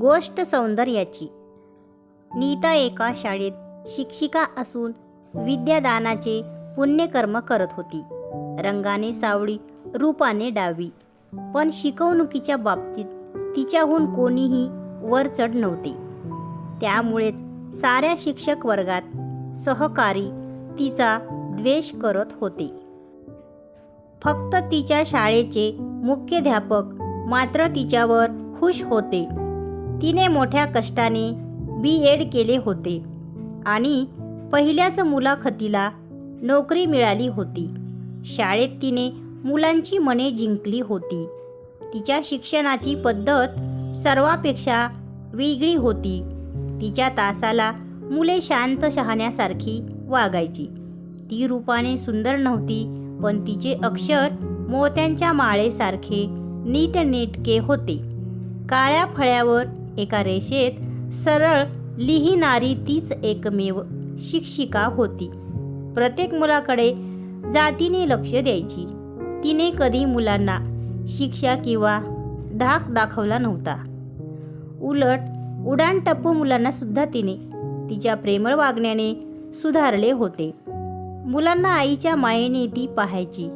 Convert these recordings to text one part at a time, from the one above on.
गोष्ट सौंदर्याची. नीता एका शाळेत शिक्षिका असून विद्यादानाचे पुण्यकर्म करत होती. रंगाने सावळी रूपाने डावी. पण शिकवणुकीच्या बाबतीत तिच्याहून कोणीही वर चढ नव्हते. त्यामुळेच साऱ्या शिक्षक वर्गात सहकारी तिचा द्वेष करत होते. फक्त तिच्या शाळेचे मुख्याध्यापक मात्र तिच्यावर खुश होते. तिने मोठ्या कष्टाने बी एड केले होते आणि पहिल्याच मुलाखतीला नोकरी मिळाली होती. शाळेत तिने मुलांची मने जिंकली होती. तिच्या शिक्षणाची पद्धत सर्वापेक्षा वेगळी होती. तिच्या तासाला मुले शांत शहाण्यासारखी वागायची. ती रूपाने सुंदर नव्हती पण तिचे अक्षर मोत्यांच्या माळेसारखे नीटनेटके होते. काळ्या फळ्यावर एका रेषेत सरळ लिहिणारी तीच एकमेव शिक्षिका होती. प्रत्येक मुलाकडे जातीने लक्ष द्यायची. तिने कधी मुलांना शिक्षा किंवा धाक दाखवला नव्हता. उलट उडाण टप्पू मुलांना सुद्धा तिने तिच्या प्रेमळ वागण्याने सुधारले होते. मुलांना आईच्या मायेने ती पाहायची.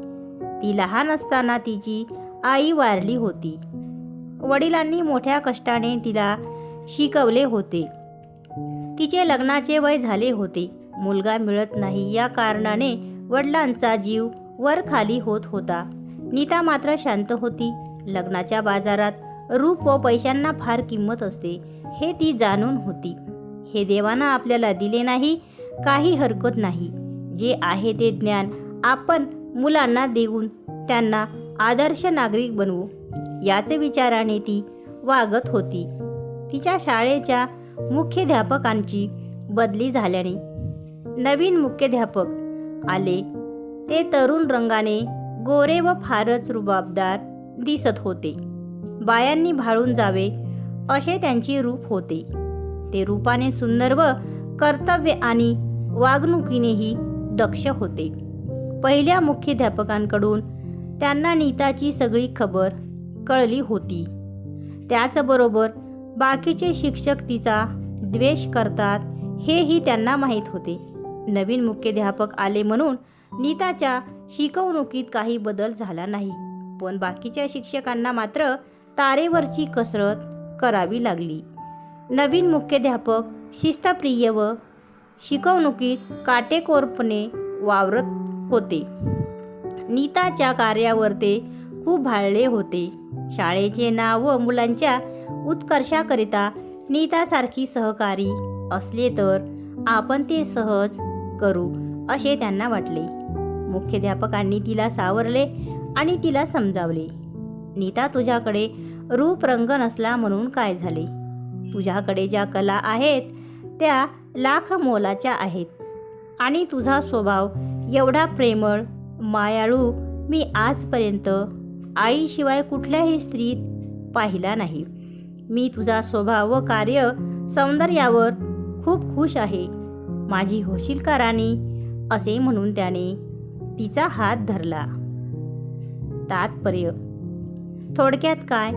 ती लहान असताना तिची आई वारली होती. वडिलांनी मोठ्या कष्टाने तिला शिकवले होते. तिचे लग्नाचे वय झाले होते. मुलगा मिळत नाही. या कारणाने वडिलांचा जीव वर खाली होत होता. नीता मात्र शांत होती. लग्नाच्या बाजारात रूप व पैशांना फार किंमत असते हे ती जाणून होती. हे देवानं आपल्याला दिले नाही काही हरकत नाही. जे आहे ते ज्ञान आपण मुलांना देऊन त्यांना आदर्श नागरिक बनवू. याच विचाराने ती वागत होती. तिच्या शाळेच्या मुख्याध्यापकांची बदली झाल्याने नवीन मुख्याध्यापक आले. ते तरुण रंगाने गोरे व फारच रुबाबदार दिसत होते. बायांनी भाळून जावे असे त्यांचे रूप होते. ते रूपाने सुंदर व कर्तव्य आणि वागणुकीनेही दक्ष होते. पहिल्या मुख्याध्यापकांकडून त्यांना नीताची सगळी खबर कळली होती. त्याचबरोबर बाकीचे शिक्षक तिचा द्वेष करतात हेही त्यांना माहीत होते. नवीन मुख्याध्यापक आले म्हणून नीताच्या शिकवणुकीत काही बदल झाला नाही पण बाकीच्या शिक्षकांना मात्र तारेवरची कसरत करावी लागली. नवीन मुख्याध्यापक शिस्तप्रिय व शिकवणुकीत काटेकोरपणे वावरत होते. नीताच्या कार्यावर ते खूप भाळले होते. शाळेचे नाव व मुलांच्या उत्कर्षाकरिता नीतासारखी सहकारी असले तर आपण ते सहज करू असे त्यांना वाटले. मुख्याध्यापकांनी तिला सावरले आणि तिला समजावले. नीता तुझ्याकडे रूप रंग नसला म्हणून काय झाले? तुझ्याकडे ज्या कला आहेत त्या लाख मोलाच्या आहेत. आणि तुझा स्वभाव एवढा प्रेमळ मायाळू मी आजपर्यंत आईशिवाय कुठल्याही स्त्रीत पाहिला नाही. मी तुझा स्वभाव व कार्य सौंदर्यावर खूप खुश आहे. माझी होशील का राणी? असे म्हणून त्याने तिचा हात धरला. तात्पर्य. थोडक्यात काय?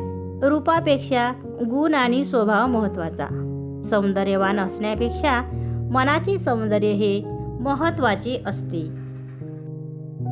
रूपापेक्षा गुण आणि स्वभाव महत्त्वाचा. सौंदर्यवान असण्यापेक्षा मनाचे सौंदर्य हे महत्त्वाचे असते.